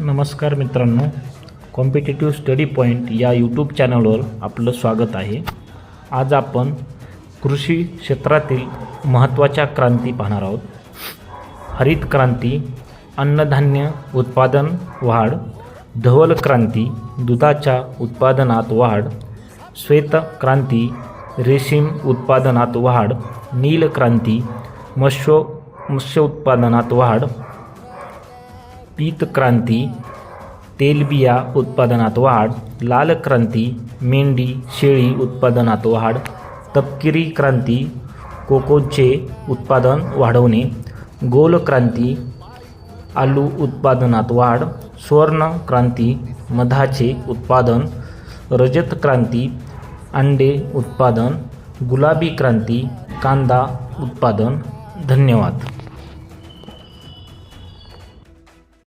नमस्कार मित्रांनो competitive study point या यूट्यूब चॅनलवर आपलं स्वागत आहे. आज आपण कृषी क्षेत्रातील महत्त्वाच्या क्रांती पाहणार आहोत. हरित क्रांती अन्नधान्य उत्पादन वाढ धवल क्रांती दुधाच्या उत्पादनात वाढ श्वेत क्रांती रेशीम उत्पादनात वाढ नील क्रांती मत्स्य मत्स्य उत्पादनात वाढ पीत क्रांती तेलबिया उत्पादनात वाढ लाल क्रांती मेंढी शेळी उत्पादनात वाढ तपकिरी क्रांती कोकोचे उत्पादन वाढवणे गोल क्रांती आलू उत्पादनात वाढ सुवर्ण क्रांती मधाचे उत्पादन रजत क्रांती अंडे उत्पादन गुलाबी क्रांती कांदा उत्पादन. धन्यवाद.